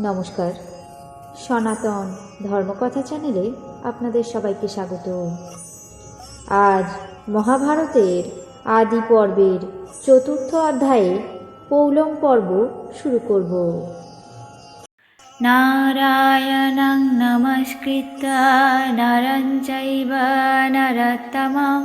নমস্কার। সনাতন ধর্মকথা চ্যানেলে আপনাদের সবাইকে স্বাগত। আজ মহাভারতের আদি পর্বের চতুর্থ অধ্যায়ে পৌলম পর্ব শুরু করব। নারায়ণং নমস্কৃত নরঞ্চৈব নরতমম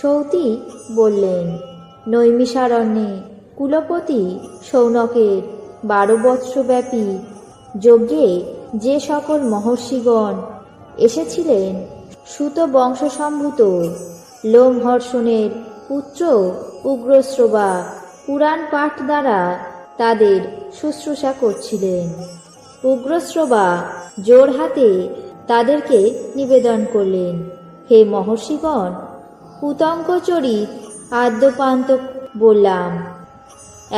সৌতি বললেন, নৈমিষারণ্যে কুলপতি সৌনকের বারো বৎসব্যাপী যজ্ঞে যে সকল মহর্ষিগণ এসেছিলেন, সুত বংশসম্ভূত লোমহর্ষণের পুত্র উগ্রশ্রবা পুরাণ পাঠ দ্বারা তাদের শুশ্রূষা করছিলেন। উগ্রশ্রবা জোর হাতে তাদেরকে নিবেদন করলেন, হে মহর্ষিগণ পুতঙ্কচরিত আদ্যপান্ত বললাম,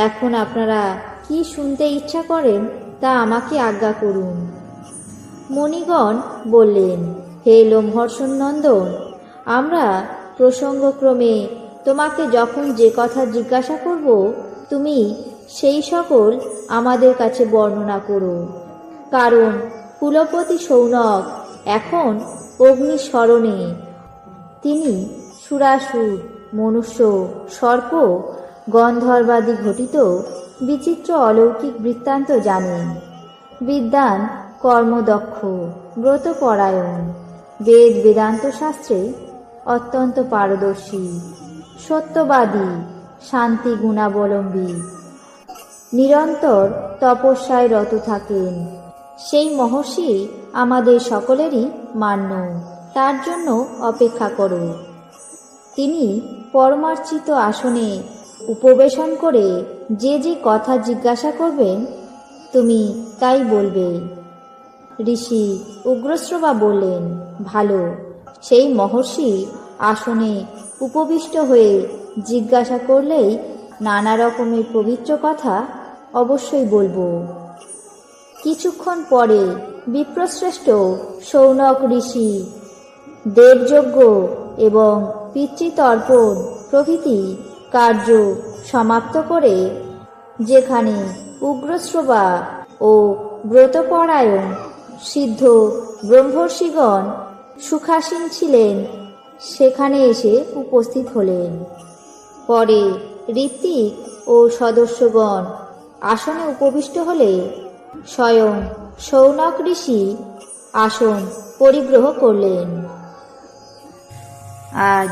এখন আপনারা কি শুনতে ইচ্ছা করেন তা আমাকে আজ্ঞা করুন। মণিগণ বললেন, হে লোমহর্ষণ নন্দন, আমরা প্রসঙ্গক্রমে তোমাকে যখন যে কথা জিজ্ঞাসা করব, তুমি সেই সকল আমাদের কাছে বর্ণনা করো। কারণ কুলপতি সৌনক এখন অগ্নিস্মরণে, তিনি সুরাসুর, মনুষ্য, সর্প, গন্ধর্বাদি ঘটিত বিচিত্র অলৌকিক বৃত্তান্ত জানেন। বিদ্যান, কর্মদক্ষ, ব্রতপরায়ণ, বেদ বেদান্ত শাস্ত্রে অত্যন্ত পারদর্শী, সত্যবাদী, শান্তি গুণাবলম্বী। নিরন্তর তপস্যায় রত থাকেন। সেই মহর্ষি আমাদের সকলেরই মান্য, তার জন্য অপেক্ষা করো তিনি পরমার্চিত আসনে উপবেশন করে যে যে কথা জিজ্ঞাসা করবেন, তুমি তাই বলবে। ঋষি উগ্রশ্রবা বললেন, ভালো। সেই মহর্ষি আসনে উপবিষ্ট হয়ে জিজ্ঞাসা করলেই নানা রকমের পবিত্র কথা অবশ্যই বলব। কিছুক্ষণ পরে বিপ্রশ্রেষ্ঠ সৌনক ঋষি, দেবযজ্ঞ এবং পিতৃতর্পণ প্রভৃতি কার্য সমাপ্ত করে, যেখানে উগ্রশ্রবা ও ব্রতপরায়ণ সিদ্ধ ব্রহ্মর্ষিগণ সুখাসীন ছিলেন, সেখানে এসে উপস্থিত হলেন। পরে ঋত্বিক ও সদস্যগণ আসনে উপবিষ্ট হলে স্বয়ং সৌনক ঋষি আসন পরিগ্রহ করলেন। আজ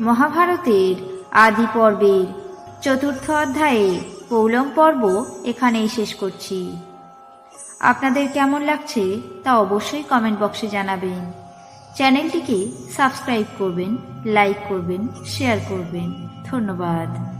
মহাভারতের আদি পর্বের চতুর্থ অধ্যায়ে পৌলম পর্ব এখানেই শেষ করছি। আপনাদের কেমন লাগছে তা অবশ্যই কমেন্ট বক্সে জানাবেন। চ্যানেলটিকে সাবস্ক্রাইব করবেন লাইক করবেন শেয়ার করবেন। ধন্যবাদ।